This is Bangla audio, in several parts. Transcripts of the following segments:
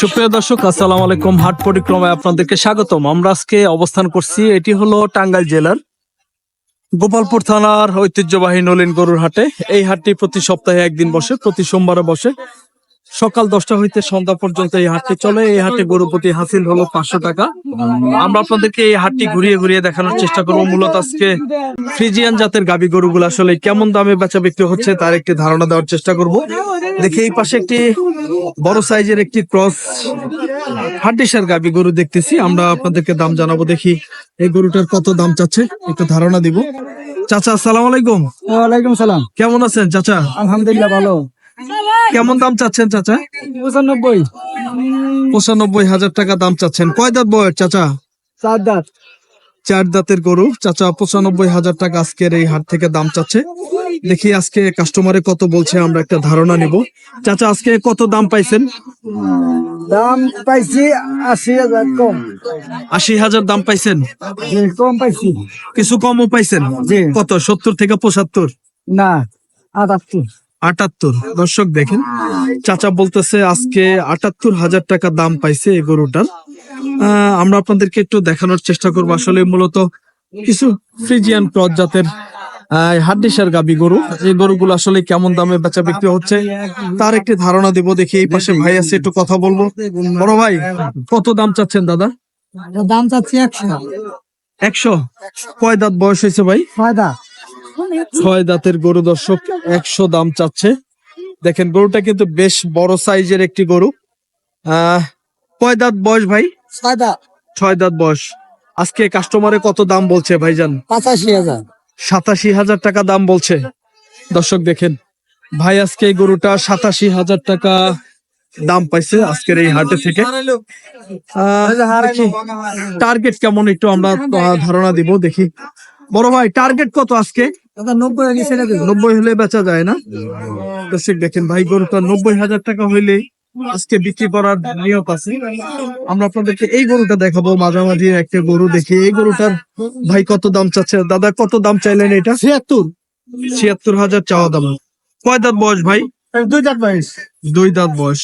সুপ্রিয় দর্শক, আসসালাম আলাইকুম। হাট পরিক্রমায় আপনাদেরকে স্বাগতম। আমরা আজকে অবস্থান করছি, এটি হলো টাঙ্গাইল জেলার গোপালপুর থানার ঐতিহ্যবাহী নলিন গরুর হাটে। এই হাটটি প্রতি সপ্তাহে একদিন বসে, প্রতি সোমবারে বসে। সকাল দশটা হইতে সন্ধ্যা পর্যন্ত এই হাটটি চলে। এই হাটে গরু প্রতি হাসিল হলো পাঁচশো টাকা। আমরা আপনাদেরকে এই হাটটি ঘুরিয়ে ঘুরিয়ে দেখানোর চেষ্টা করব। মূলত আজকে ফ্রিজিয়ান জাতের গাবি গরুগুলো আসলে কেমন দামে বেচা বিক্রি হচ্ছে তার একটি ধারণা দেওয়ার চেষ্টা করব। দেখি এই পাশে একটি বড় সাইজের একটি ক্রস হাড্ডিসার গাবি গরু দেখতেছি। আমরা আপনাদেরকে দাম জানাব দেখি এই গরুটার কত দাম চাচ্ছে একটু ধারণা দিব। চাচা আসসালামু আলাইকুম। ওয়ালাইকুম সালাম। কেমন আছেন চাচা? আলহামদুলিল্লাহ ভালো। কেমন দাম চাচ্ছেন চাচা? পঁচানব্বই। পঁচানব্বই হাজার টাকা দাম চাচ্ছেন। কয় দাঁত বয়স চাচা? চার দাঁত। চার দাঁতের গরু। চাচা পঁচানব্বই হাজার টাকা আজকের এই হাট থেকে দাম চাচ্ছে। দেখি আজকে কাস্টমারে কত বলছে আমরা একটা ধারণা নিব। চাচা আজকে কত দাম পাইছেন? দাম পাইছি আশি হাজার কম। আশি হাজার দাম পাইছেন? কম পাইছি। কিছু কমও পাইছেন? কত? সত্তর থেকে পঁচাত্তর? না আটাত্তর। আটাত্তর। দর্শক দেখেন চাচা বলতেছে আজকে আটাত্তর হাজার টাকা দাম পাইছে এই গরুটার। আমরা আপনাদেরকে একটু দেখানোর চেষ্টা করব। আসলে মূলত কিছু ফ্রিজিয়ান ক্রস জাতের হাড্ডিসার গাবি গরু। এই গরুগুলো আসলে কেমন দামে বেচা বিক্রি হচ্ছে তার একটি ধারণা দিব দেখি এই পাশে ভাই আছে একটু কথা বলব। বড় ভাই কত দাম চাচ্ছেন দাদা? দাম চাচ্ছি একশো। একশো? কয় দাঁত বয়স হয়েছে ভাই? ছয় দাঁত। ছয় দাঁতের গরু দর্শক একশো দাম চাচ্ছে। দেখেন গরুটা কিন্তু বেশ বড় সাইজের একটি গরু। আহ কয় দাঁত বয়স ভাই? ছয় দাঁত। ছয় দাঁত বয়স। আজকে কাস্টমারে কত দাম বলছে ভাইজান? পঁচাশি হাজার। সাতাশি হাজার টাকা দাম বলছে। দর্শক দেখেন ভাই আজকে এই গরুটা সাতাশি হাজার টাকা দাম পাইছে আজকের এই হাটে থেকে। টার্গেট কেমন একটু আমরা ধারণা দিব দেখি। বড় ভাই টার্গেট কত আজকে? নব্বই হলে বেচা যায় না? দর্শক দেখেন ভাই গরুটা নব্বই হাজার টাকা হইলে আজকে বিক্রি করার নিয়ত আছে। আমরা আপনাদেরকে এই গরুটা দেখাবো মাঝামাঝি একটা গরু দেখি। এই গরুটার ভাই কত দাম চাচ্ছে? দাদা কত দাম চাইলেন এটা? ছিয়াত্তর। ছিয়াত্তর হাজার চাওয়া দাম। কয় দাঁত বয়স ভাই? দুই দাঁত বাইশ দুই দাঁত বয়স।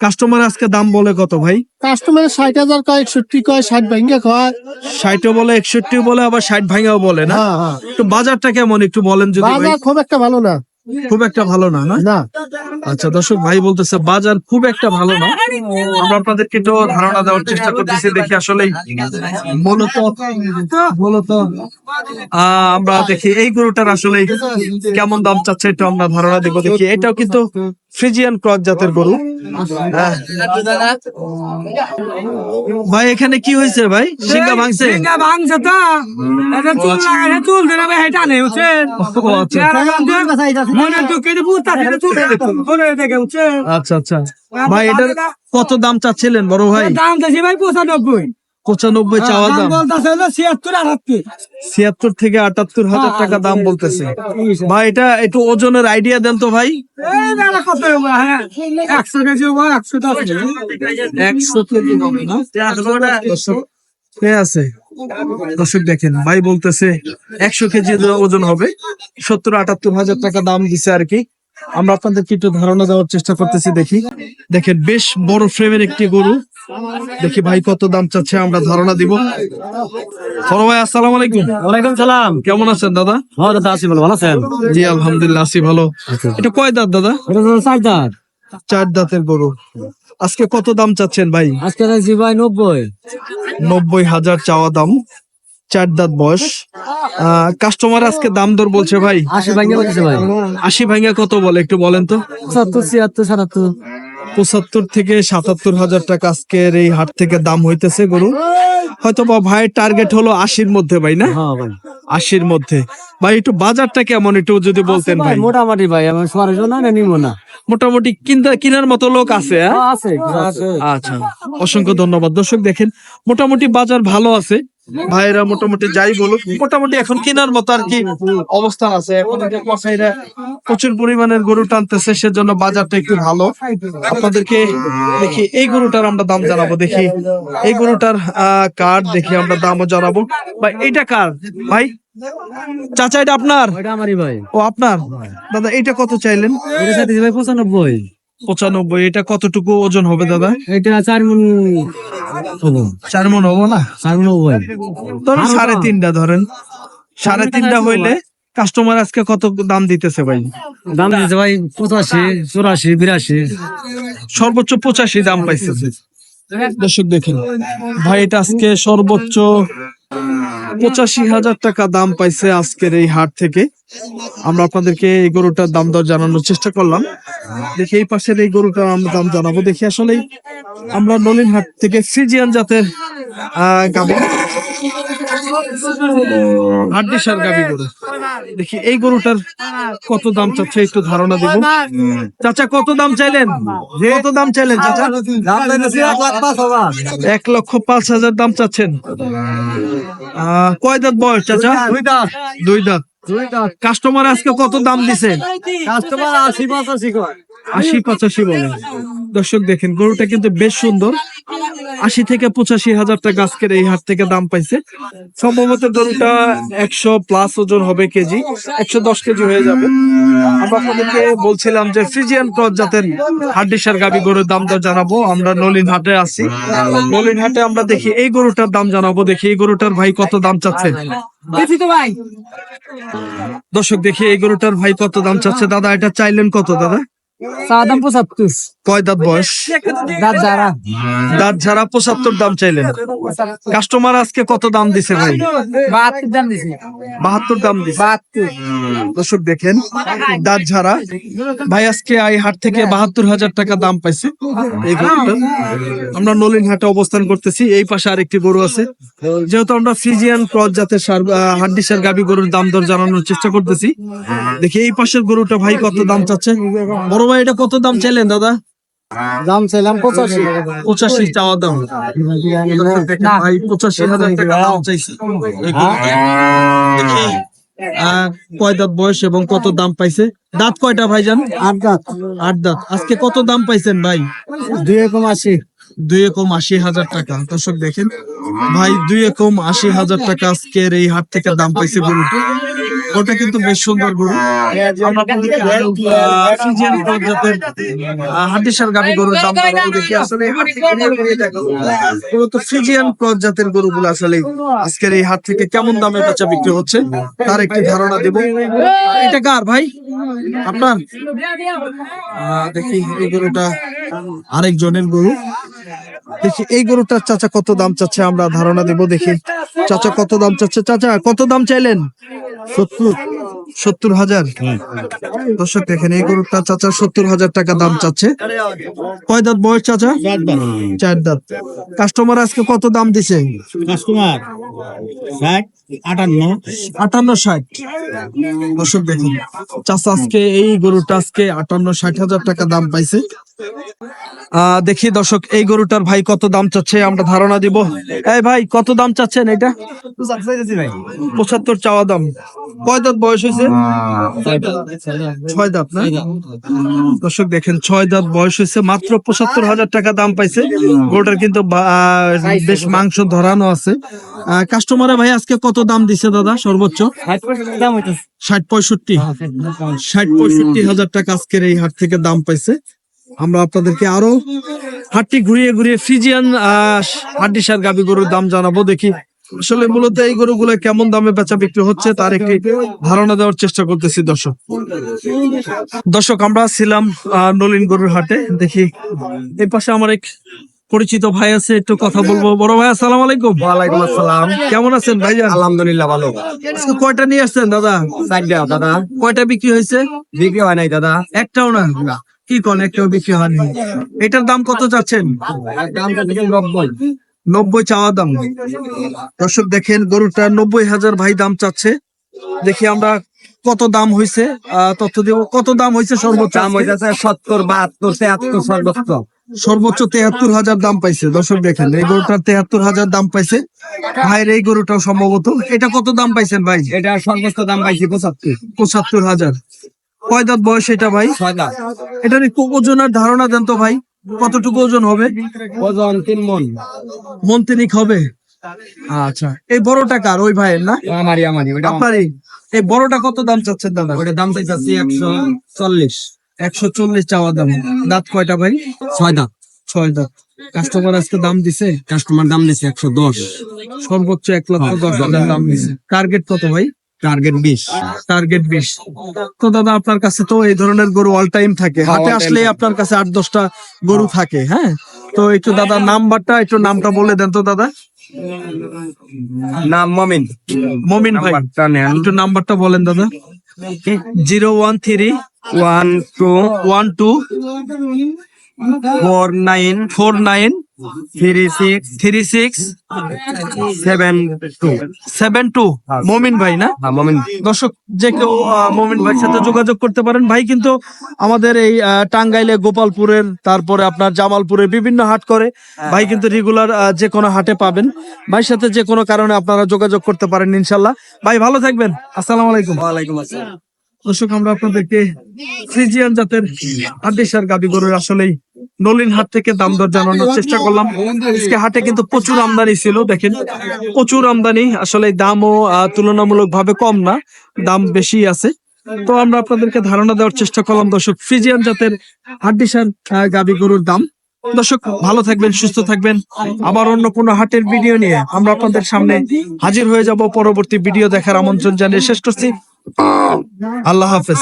কাস্টমার আজকে দাম বলে কত ভাই? কাস্টমার ষাট হাজার কয় একষট্টি কয় ষাট ভাঙ্গে কয়। ষাটও বলে একষট্টি বলে আবার ষাট ভাঙাও বলে না? হ্যাঁ হ্যাঁ। একটু বাজারটা কেমন একটু বলেন যদি বাজার খুব একটা ভালো না। খুব একটা ভালো না না? আচ্ছা দর্শক ভাই বলতেছে বাজার খুব একটা ভালো না। আমরা আপনাদেরকে একটু ধারণা দেওয়ার চেষ্টা করতেছি দেখি আসলে মূলত মূলত আহ, আমরা দেখি এই গরুটার আসলে কেমন দাম চাচ্ছে একটু আমরা ধারণা দেবো দেখি। এটাও কিন্তু ফ্রিজিয়ান ক্রস জাতের গরু। ভাই এখানে কি হয়েছে ভাই? সিংহা ভাঙছে? সিঙ্গা ভাঙছে তো। এটা চুল লাগাইছে চুল ধরে ভাই হেটা নেই আচ্ছা। মনে তো কেটে বুঝতা সেটা চুল ধরে দেখে বুঝছেন? আচ্ছা আচ্ছা। ভাই এটার কত দাম চাচ্ছিলেন বড় ভাই? দাম দিয়েছি ভাই পঁচানব্বই। পঁচানব্বই চাওয়া দাম ছিয়াত্তর থেকে আটাত্তর হাজার টাকা দাম বলতেছে। ভাই এটা একটু ওজনের আইডিয়া দেন তো ভাই। হ্যাঁ আছে। দর্শক দেখেন ভাই বলতেছে একশো কেজি ওজন হবে। সত্তর আটাত্তর হাজার টাকা দাম দিছে আর কি। আমরা আপনাদেরকে একটু ধারণা দেওয়ার চেষ্টা করতেছি দেখি। দেখেন বেশ বড় ফ্রেমের একটি গরু। দেখি ভাই কত দাম চাচ্ছে আমরা ধারণা দিব। বড় ভাই আসসালামু আলাইকুম। ওয়ালাইকুম সালাম। কেমন আছেন দাদা? হ্যাঁ দাদা আছি বলো ভালো আছেন? জি আলহামদুলিল্লাহ আছি ভালো। এটা কয় দাঁত দাদা? এটা চার দাঁত। চার দাঁতের গরু। আজকে কত দাম চাচ্ছেন ভাই? আজকে ভাই নব্বই। নব্বই হাজার চাওয়া দাম। চার দাঁত বয়স। কাস্টমার আজকে দাম দর বলছে ভাই। আশি ভাঙ্গে বলতেছে ভাই। আশি ভাঙা কত বলে একটু বলেন তো? সত্তর ছিয়াত্তর সাতাত্তর। পঁচাত্তর থেকে সাতাত্তর হাজার টাকা আজকের এই হাট থেকে দাম হইতেছে গরু। হয়তো বা ভাইয়ের টার্গেট হলো আশির মধ্যে ভাই না? হ্যাঁ ভাই। আশির মধ্যে। ভাই একটু বাজারটা কেমন একটু যদি বলতেন ভাই মোটামুটি ভাই আমার সরাসরি না নিবো না। মোটামুটি কিনতে কেনার মতো লোক আছে হ্যাঁ? হ্যাঁ, আছে আছে। আচ্ছা অসংখ্য ধন্যবাদ। দর্শক দেখেন মোটামুটি বাজার ভালো আছে। ভাইরা মোটামুটি যাই বলুক মোটামুটি এখন কেনার মতো আর কি অবস্থান আছে। এখন কসাইরা প্রচুর পরিমাণের গরু টানতেছে সেজন্য বাজারটা একটু ভালো। আপনাদেরকে দেখি এই গরুটার আমরা দাম জানাব দেখি। এই গরুটার কার দেখি আমরা দামও জানাব। ভাই এইটা কার? ভাই চাচা এটা আপনার? আমারই ভাই। ও আপনার? দাদা এইটা কত চাইলেন? এটা পঁচানব্বই। পঁচানব্বই এটা কতটুকু ওজন হবে দাদা? এটা চার মন চার মন হব না? চার মন হব। ধরেন সাড়ে তিনটা ধরেন। সাড়ে তিনটা হইলে কাস্টমার আজকে কত দাম দিতেছে ভাই? দাম দিয়েছে ভাই পঁচাশি চুরাশি বিরাশি। সর্বোচ্চ পঁচাশি দাম পাইছে। দর্শক দেখেন ভাই এটা আজকে সর্বোচ্চ পঁচাশি হাজার টাকা দাম পাইছে আজকের এই হাট থেকে। আমরা আপনাদেরকে এই গরুটার দাম দর জানানোর চেষ্টা করলাম। দেখি এই পাশের এই গরুটার আমরা দাম জানাব। দেখি আসলে আমরা নলিন হাট থেকে ফ্রিজিয়ান জাতের আহ, হাড্ডিসার গাভী গরু। দেখি এই গরুটার কত দাম চাচ্ছে একটু ধারণা দিব। চাচা কত দাম চাইলেন? কত দাম চাইলেন চাচা? এক লক্ষ পাঁচ হাজার দাম চাচ্ছেন। কয় দাঁত বয়স চাচা? দুই দাঁত। কাস্টমার আজকে কত দাম দিছে? কাস্টমার আশি পঁচাশি আশি পঁচাশি বলে। দর্শক দেখেন গরুটা কিন্তু বেশ সুন্দর। আশি থেকে পঁচাশি হাজার টাকা আজকের এই হাট থেকে দাম পাইছে। সম্ভবত গরুটা একশো প্লাস ওজন হবে কেজি একশো দশ কেজি হয়ে যাবে। আমরা আপনাদেরকে বলছিলাম যে ফ্রিজিয়ান ক্রস জাতের হাড্ডিসার গাবি গরুর দাম দর জানাব। আমরা নলিন হাটে আছি। নলিন হাটে আমরা দেখি এই গরুটার দাম জানাব। দেখি এই গরুটার ভাই কত দাম চাচ্ছে। ভাই। দর্শক দেখি এই গরুটার ভাই কত দাম চাচ্ছে। দাদা এটা চাইলেন কত দাদা? চা দাম পঁচাত্তর। কয় দাঁত বয়স? দাঁত ঝাড়া। পঁচাত্তর দাম চাইলেন। কাস্টমার আজকে কত দাম দিছে ভাই? বাহাত্তর দাম দিছি। দর্শক দেখেন দাঁত ঝাড়া। ভাই আজকে এই হাট থেকে বাহাত্তর হাজার টাকা দাম পাইছে। এই গরুটার আমরা নলিন হাটে অবস্থান করতেছি। এই পাশে আরেকটি গরু আছে। যেহেতু আমরা ফ্রিজিয়ান ক্রস জাতের হাড্ডি সার গাবি গরুর দাম দর জানানোর চেষ্টা করতেছি। দেখি এই পাশের গরুটা ভাই কত দাম চাচ্ছে? বড় ভাই এটা কত দাম চাইলেন দাদা? দাম চাইলাম পঁচাশি। পঁচাশি চাওয়া দাম। ভাই পঁচাশি হাজার টাকা দাম চাইছি। আহ, কয় দাঁত বয়স এবং কত দাম পাইছে? দাঁত কয়টা ভাইজান? আট দাঁত। আট দাঁত। আজকে কত দাম পাইছেন ভাই? দুই রকম আশি দুই একম আশি হাজার টাকা। দর্শক দেখেন, ভাই, দুই একম আশি হাজার টাকা আজকের এই হাট থেকে দাম পাইছে গরু। ওটা কিন্তু বেশ সুন্দর গরু। হাড্ডিসার গাভী গরুর দাম আসলে ক্রস গরুগুলো আসলে আজকের এই হাট থেকে কেমন দামে বেচা বিক্রি হচ্ছে, তার একটি ধারণা দেব। এটা কার ভাই? আপনার? দেখি, এই গরুটা আরেকজনের গরু। দেখি, এই গরুটার চাচা কত দাম চাচ্ছে? আমরা ধারণা দেব দেখি। চাচা কত দাম চাচ্ছে? চাচা, কত দাম চাইলেন? সত্তর। সত্তর হাজার। দর্শক দেখেন এই গরুটা চাচা সত্তর হাজার টাকা দাম চাচ্ছে। কয় দাঁত বয়স চাচা? চার দাঁত। কাস্টমার আজকে কত দাম দিছে? কাস্টমার আটান্ন। আটান্ন ষাট। দর্শক দেখুন চাচা আজকে এই গরুটা আজকে আটান্ন ষাট হাজার টাকা দাম পাইছে। আহ দেখি দর্শক এই গরুটার ভাই কত দাম চাচ্ছে আমরা ধারণা দিব। এই ভাই কত দাম চাচ্ছেন এটা? পঁচাত্তর চাওয়া দাম। কয় দাঁত বয়স হয়েছে? ছয় দাঁত। না? দর্শক দেখেন ছয় দাঁত বয়স হয়েছে মাত্র পঁচাত্তর হাজার টাকা দাম পাইছে। গরুটার কিন্তু বেশ মাংস ধরানো আছে। কাস্টমারে ভাই আজকে কত দাম দিছে দাদা সর্বোচ্চ? ষাট পঁয়ষট্টি ষাট পঁয়ষট্টি। হাজার টাকা আজকের এই হাট থেকে দাম পাইছে। আমরা আপনাদেরকে আরও হাটটি ঘুরিয়ে ঘুরিয়ে ফ্রিজিয়ান হাড্ডি সার গাবি গরুর দাম জানাব। দেখি আসলে মূলত এই গরুগুলো কেমন দামে বেচা বিক্রি হচ্ছে তার একটি ধারণা দেওয়ার চেষ্টা করতেছি দর্শক। দর্শক আমরা ছিলাম নলিন গরুর হাটে। দেখি এই পাশে আমার এক পরিচিত ভাই আছে একটু কথা বলব। বড় ভাই আসসালাম আলাইকুম। ওয়ালাইকুম আসসালাম। কেমন আছেন ভাইজান আলহামদুলিল্লাহ ভালো। আজকে কয়টা নিয়ে আসছেন দাদা? চারটা দাদা। কয়টা বিক্রি হয়েছে? বিক্রি হয় নাই দাদা। একটাও না? কি কোন একটাও বিক্রি হয়নি। এটার দাম কত চাচ্ছেন? দামটা দিকে নব্বই। নব্বই চাওয়া দাম। দর্শক দেখেন গরুটা নব্বই হাজার ভাই দাম চাচ্ছে। দেখি আমরা কত দাম হয়েছে তথ্য দেব। কত দাম হয়েছে সর্বোচ্চ দাম? হইতেছে সত্তর বাহাত্তর তেহাত্তর সর্বোচ্চ। সর্বোচ্চ তেহাত্তর হাজার দাম পাইছে। দর্শক দেখেন এই গরুটার তেহাত্তর হাজার দাম পাইছে। ভাইয়ের এই গরুটাও সম্ভবত। এটা কত দাম পাইছেন ভাই? এটা সর্বোচ্চ দাম পাইছি পঁচাত্তর। পঁচাত্তর হাজার। কয় দাঁত বয়স এটা ভাই? এটা একটু ওজনের ধারণা দেন তো ভাই। কতটুকু ওজন হবে? ওজন তিন মন। মন তিনিক হবে? আচ্ছা। এই বড়টা কার? ওই ভাইয়ের না? আমারই আমারই ওটা। আপনারই? এই বড়টা কত দাম চাচ্ছেন দাদা? ওটার দাম চাইছি একশো চল্লিশ। একশো চল্লিশ চাওয়া দাম। দাঁত কয়টা ভাই? ছয় দাঁত। ছয় দাঁত। কাস্টমার আজকে দাম দিছে? কাস্টমার দাম দিচ্ছে একশো দশ। সর্বোচ্চ এক লক্ষ দশ হাজার। দাম দিছে। টার্গেট কত ভাই? টার্গেট বিশ টার্গেট বিশ তো দাদা আপনার কাছে তো এই ধরনের গরু অল টাইম থাকে। হ্যাঁ, হাটে আসলে আপনার কাছে আট দশটা গরু থাকে হ্যাঁ? তো একটু দাদা নাম্বারটা একটু নামটা বলে দেন তো দাদা। নাম মমিন। মমিন ভাই একটু নাম্বারটা বলেন দাদা। Zero one three one two one two four nine four nine three six three six seven two seven two Momin ভাই না হ্যাঁ মমিন দর্শক যে কেউ মমিন ভাইয়ের সাথে যোগাযোগ করতে পারেন। ভাই কিন্তু আমাদের এই টাঙ্গাইলে গোপালপুরের তারপরে আপনার জামালপুরের বিভিন্ন হাট করে। ভাই কিন্তু রেগুলার যে কোনো হাটে পাবেন। ভাইয়ের সাথে যে কোনো কারণে আপনারা যোগাযোগ করতে পারেন ইনশাল্লাহ। ভাই ভালো থাকবেন। আসসালামু আলাইকুম। ওয়ালাইকুম আসসালাম। দর্শক আমরা আপনাদেরকে ফ্রিজিয়ান জাতের আদেশার গাবি গরুর আসলেই নলিন হাট থেকে দাম দর জানানোর চেষ্টা করলাম। আজকে হাটে কিন্তু প্রচুর আমদানি ছিল দেখেন। প্রচুর আমদানি আসলে দামও আহ, তুলনামূলকভাবে কম না দাম বেশি আছে। তো আমরা আপনাদেরকে ধারণা দেওয়ার চেষ্টা করলাম দর্শক ফ্রিজিয়ান জাতের হাড্ডিসার গাবি গরুর দাম। দর্শক ভালো থাকবেন সুস্থ থাকবেন। আবার অন্য কোনো হাটের ভিডিও নিয়ে আমরা আপনাদের সামনে হাজির হয়ে যাব। পরবর্তী ভিডিও দেখার আমন্ত্রণ জানিয়ে শেষ করছি। আল্লাহ হাফেজ